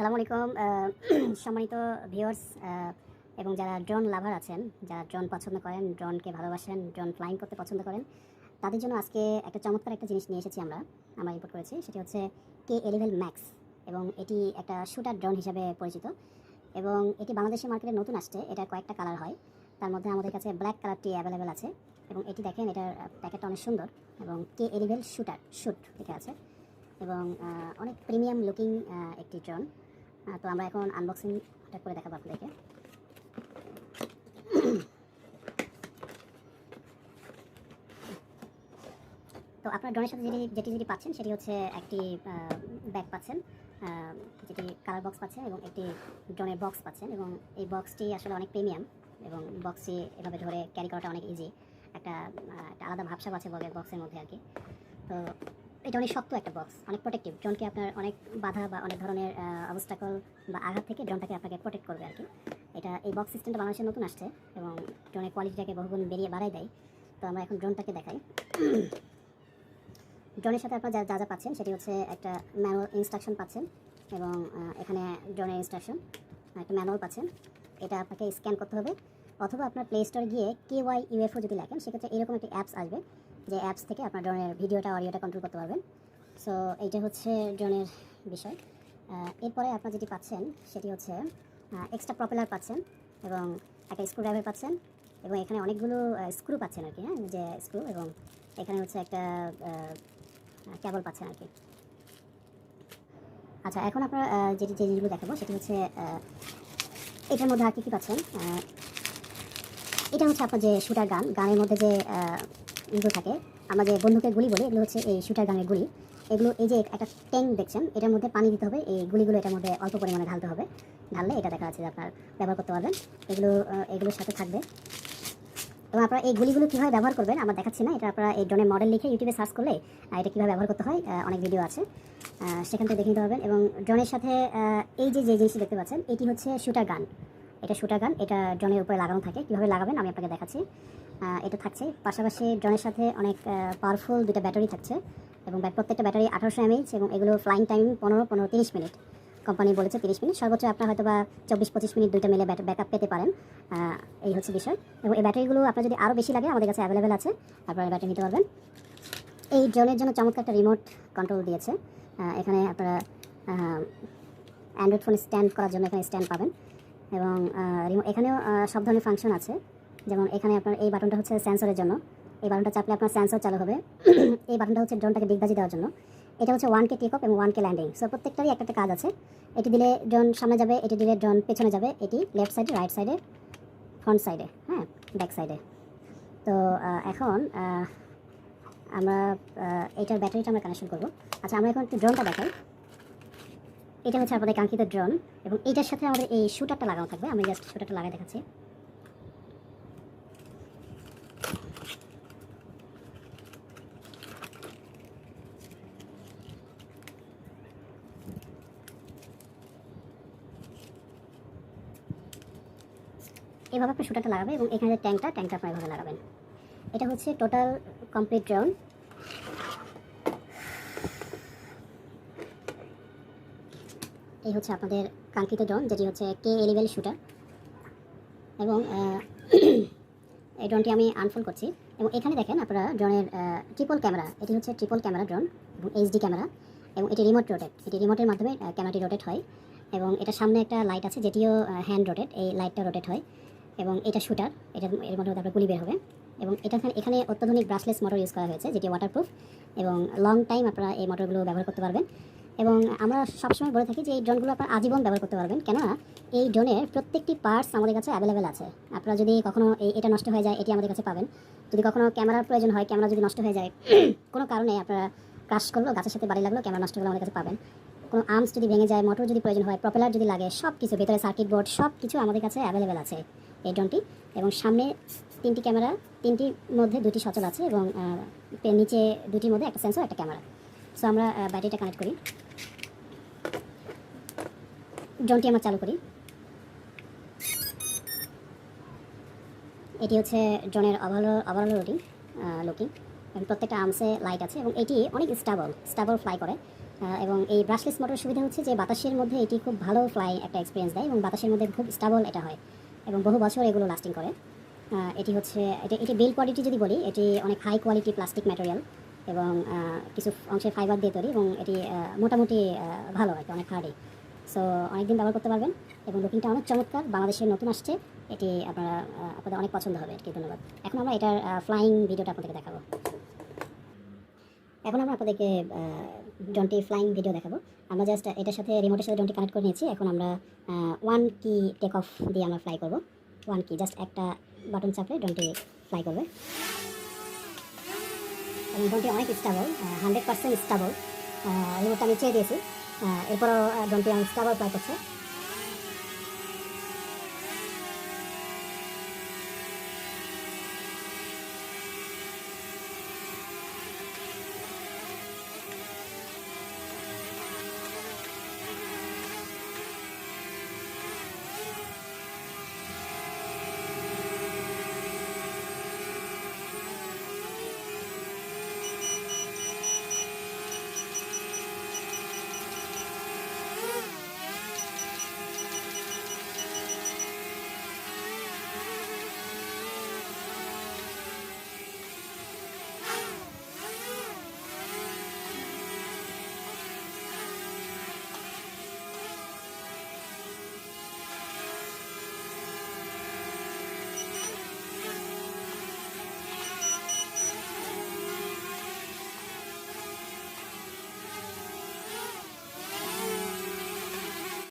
সালামু আলাইকুম সম্মানিত ভিউয়ার্স এবং যারা ড্রোন লাভার আছেন, যারা ড্রোন পছন্দ করেন ড্রোনকে ভালোবাসেন ড্রোন ফ্লাইং করতে পছন্দ করেন, তাদের জন্য আজকে একটা চমৎকার একটা জিনিস নিয়ে এসেছি আমরা আমরা ইম্পোর্ট করেছি, সেটি হচ্ছে কে এলিভেল ম্যাক্স এবং এটি একটা শুটার ড্রোন হিসাবে পরিচিত, এবং এটি বাংলাদেশের মার্কেটে নতুন আসছে, এটা কয়েকটা কালার হয়, তার মধ্যে আমাদের কাছে ব্ল্যাক কালারটি অ্যাভেলেবেল আছে, এবং এটি দেখেন, এটার প্যাকেটটা অনেক সুন্দর, এবং কে এলিভেল শুটার শুট লেখা আছে, এবং অনেক প্রিমিয়াম লুকিং একটি ড্রোন তো আমরা এখন আনবক্সিংটা করে দেখাবো আপনাদেরকে। তো আপনার ড্রোনের সাথে যেটি যেটি যেটি পাচ্ছেন, সেটি হচ্ছে একটি ব্যাগ পাচ্ছেন যেটি কালার বক্স পাচ্ছেন এবং একটি ড্রোনের বক্স পাচ্ছেন এবং এই বক্সটি আসলে অনেক প্রিমিয়াম এবং বক্সটি এভাবে ধরে ক্যারি করাটা অনেক ইজি একটা একটা আলাদা ভাবসাব আছে বক্সের মধ্যে আর কি। তো এটা অনেক শক্ত একটা বক্স অনেক প্রোটেক্টিভ ড্রোনকে আপনার অনেক বাধা বা অনেক ধরনের অবস্টাকল বা আঘাত থেকে ড্রোনটাকে আপনাকে প্রোটেক্ট করবে আর কি এটা, এই বক্স সিস্টেমটা বাংলাদেশে নতুন আসছে এবং ড্রোনের কোয়ালিটিটাকে বহুগুণ বেরিয়ে বাড়াই দেয়। তো আমরা এখন ড্রোনটাকে দেখাই। ড্রোনের সাথে আপনারা যা যা যা পাচ্ছেন সেটি হচ্ছে একটা ম্যানুয়াল ইনস্ট্রাকশন পাচ্ছেন এবং এখানে ড্রোনের ইনস্ট্রাকশন একটা ম্যানুয়াল পাচ্ছেন। এটা আপনাকে স্ক্যান করতে হবে। অথবা আপনার প্লে স্টোরে গিয়ে কে ওয়াই ইউএফও যদি লেখেন, সেক্ষেত্রে এরকম একটি অ্যাপস আসবে। যে অ্যাপস থেকে আপনার ড্রোনের ভিডিওটা অডিওটা কন্ট্রোল করতে পারবেন। সো এইটা হচ্ছে ড্রোনের বিষয়। এরপরে আপনার যেটি পাচ্ছেন, সেটি হচ্ছে এক্সট্রা প্রপেলার পাচ্ছেন এবং একটা স্ক্রু ড্রাইভার পাচ্ছেন এবং এখানে অনেকগুলো স্ক্রু পাচ্ছেন আর কি হ্যাঁ? যে স্ক্রু এবং এখানে হচ্ছে একটা কেবল পাচ্ছেন আর কি আচ্ছা এখন আপনার যেটি, যে জিনিসগুলো দেখাবো, সেটি হচ্ছে এটার মধ্যে আর কি কী পাচ্ছেন? এটা হচ্ছে আপনার যে শুটার গান গানের মধ্যে যে ইগুলো থাকে। আমরা যে বন্দুকের গুলি বলি, এগুলো হচ্ছে এই শুটার গানের গুলি। এগুলো, এই যে একটা ট্যাঙ্ক দেখছেন, এটার মধ্যে পানি দিতে হবে। এই গুলিগুলো এটার মধ্যে অল্প পরিমাণে ঢালতে হবে। ঢাললে এটা দেখা যাচ্ছে যে আপনার ব্যবহার করতে পারবেন। এগুলো এগুলোর সাথে থাকবে। এবং আপনারা এই গুলিগুলো কীভাবে ব্যবহার করবেন, আমরা দেখাচ্ছি না। এটা আপনারা এই ড্রোনের মডেল লিখে ইউটিউবে সার্চ করলে এটা কীভাবে ব্যবহার করতে হয় অনেক ভিডিও আছে। সেখান থেকে দেখে নিতে পারবেন। এবং ড্রোনের সাথে এই যে যে জিনিসটি দেখতে পাচ্ছেন, এটি হচ্ছে শুটার গান এটা শুটার গান, এটা ড্রোনের উপরে লাগানো থাকে। কীভাবে লাগাবেন আমি আপনাকে দেখাচ্ছি। এটা থাকছে। পাশাপাশি ড্রোনের সাথে অনেক পাওয়ারফুল দুটো ব্যাটারি থাকছে এবং প্রত্যেকটা ব্যাটারি আঠারোশো এমএইচ এবং এগুলো ফ্লাইং টাইম পনেরো পনেরো, তিরিশ মিনিট। কোম্পানি বলেছে তিরিশ মিনিট। সর্বোচ্চ আপনার হয়তো বা চব্বিশ, পঁচিশ মিনিট দুইটা মিলে ব্যাকআপ পেতে পারেন। এই হচ্ছে বিষয়। এবং এই ব্যাটারিগুলো আপনার যদি আরও বেশি লাগে, আমাদের কাছে অ্যাভেলেবেল আছে। আপনারা ব্যাটারি নিতে পারবেন। এই ড্রোনের জন্য চমৎকার একটা রিমোট কন্ট্রোল দিয়েছে। এখানে আপনারা অ্যান্ড্রয়েড ফোন স্ট্যান্ড করার জন্য এখানে স্ট্যান্ড পাবেন। এবং এখানেও সব ধরনের ফাংশন আছে। যেমন এখানে আপনার এই বাটনটা হচ্ছে সেন্সরের জন্য। এই বাটনটা চাপলে আপনার সেন্সর চালু হবে। এই বাটনটা হচ্ছে ড্রোনটাকে ডিগবাজি দেওয়ার জন্য। এটা হচ্ছে ওয়ান কে টেক অফ এবং ওয়ান কে ল্যান্ডিং সো প্রত্যেকটারই একটা একটা কাজ আছে। এটি দিলে ড্রোন সামনে যাবে, এটি দিলে ড্রোন পেছনে যাবে। এটি লেফট সাইডে রাইট সাইডে ফ্রন্ট সাইডে হ্যাঁ ব্যাক সাইডে তো এখন আমরা এটার ব্যাটারিটা আমরা কানেকশন করব। আচ্ছা আমরা এখন একটু ড্রোনটা দেখাই। এটা হচ্ছে আমাদের কাঙ্ক্ষিত ড্রোন এবং এইটার সাথে আমাদের এই শুটারটা লাগানো থাকবে। আমি জাস্ট শুটারটা লাগাই দেখাচ্ছি। এভাবে আপনি শুটারটা লাগাবেন এবং এখানে যে ট্যাঙ্কটা ট্যাঙ্কটা আপনার এভাবে লাগাবেন। এটা হচ্ছে টোটাল কমপ্লিট ড্রোন এই হচ্ছে আপনাদের কাঙ্ক্ষিত ড্রোন, যেটি হচ্ছে কে এলিভেল শুটার এবং এই ড্রোনটি আমি আনফোল্ড করছি। এবং এখানে দেখেন আপনারা ড্রোনের ট্রিপল ক্যামেরা এটি হচ্ছে triple camera drone HD camera এবং এটি রিমোট রোটেট এটি রিমোটের মাধ্যমে ক্যামেরাটি রোটেট হয়। এবং এটা সামনে একটা লাইট আছে, যেটিও হ্যান্ড রোটেট এই লাইটটা রোটেট হয়। এবং এটা শুটার এটা এর মধ্যে আপনার গুলি বের হবে। এবং এটা এখানে অত্যাধুনিক ব্রাশলেস মোটর ইউজ করা হয়েছে, যেটি ওয়াটারপ্রুফ এবং লং টাইম আপনারা এই মোটরগুলো ব্যবহার করতে পারবেন। এবং আমরা সবসময় বলে থাকি যে এই ড্রোনগুলো আপনারা আজীবন ব্যবহার করতে পারবেন। কেননা এই ড্রোনের প্রত্যেকটি পার্টস আমাদের কাছে অ্যাভেলেবেল আছে। আপনারা যদি কখনো এই এটা নষ্ট হয়ে যায়, এটি আমাদের কাছে পাবেন। যদি কখনো ক্যামেরার প্রয়োজন হয়, ক্যামেরা যদি নষ্ট হয়ে যায়, কোনো কারণে আপনারা ক্রাশ করল, গাছের সাথে বাড়ি লাগল, ক্যামেরা নষ্ট হলে আমাদের কাছে পাবেন। কোনো আর্মস যদি ভেঙে যায় মোটর যদি প্রয়োজন হয় প্রপেলার যদি লাগে সব কিছু ভেতরে সার্কিট বোর্ড সব কিছু আমাদের কাছে অ্যাভেলেবেল আছে এই ড্রোনটি। এবং সামনে তিনটি ক্যামেরা তিনটির মধ্যে দুটি সচল আছে এবং নিচে দুটির মধ্যে একটা সেন্সর একটা ক্যামেরা। সো আমরা ব্যাটারিটা কানেক্ট করি। ড্রোনটি আমরা চালু করি। এটি হচ্ছে ড্রোনের ওভারঅল ওভারঅল রুটিং লুকিং। এবং প্রত্যেকটা আর্মসে লাইট আছে এবং এটি অনেক স্টাবল স্টাবল ফ্লাই করে। এবং এই ব্রাশলেস মোটর সুবিধা হচ্ছে যে বাতাসের মধ্যে এটি খুব ভালো ফ্লাই একটা এক্সপিরিয়েন্স দেয় এবং বাতাসের মধ্যে খুব স্টেবল এটা হয় এবং বহু বছর এগুলো লাস্টিং করে। এটি হচ্ছে, এটি এটি বিল কোয়ালিটি যদি বলি, এটি অনেক হাই কোয়ালিটি প্লাস্টিক ম্যাটেরিয়াল এবং কিছু অংশে ফাইবার দিয়ে তৈরি এবং এটি মোটামুটি ভালো আর অনেক হার্ডই সো অনেকদিন ব্যবহার করতে পারবেন। এবং লুকিংটা অনেক চমৎকার। বাংলাদেশে নতুন আসছে। এটি আপনারা আপনাদের অনেক পছন্দ হবে। কি ধন্যবাদ। এখন আমরা এটার ফ্লাইং ভিডিওটা আপনাদেরকে দেখাবো। এখন আমরা আপনাদেরকে ড্রোনটি ফ্লাইং ভিডিও দেখাবো। আমরা জাস্ট এটার সাথে রিমোটের সাথে ড্রোনটি কানেক্ট করে নিয়েছি। এখন আমরা ওয়ান কি টেক অফ দিয়ে আমরা ফ্লাই করব। ওয়ান কি জাস্ট একটা বাটন চাপলে ড্রোনটি ফ্লাই করবে। এবং ড্রোনটি অনেক স্টাবল হান্ড্রেড পার্সেন্ট স্টাবল রিমোটটা আমি চেয়ে দিয়েছি। এরপরও ড্রোনটি আমি স্টাবল ফ্লাই করছে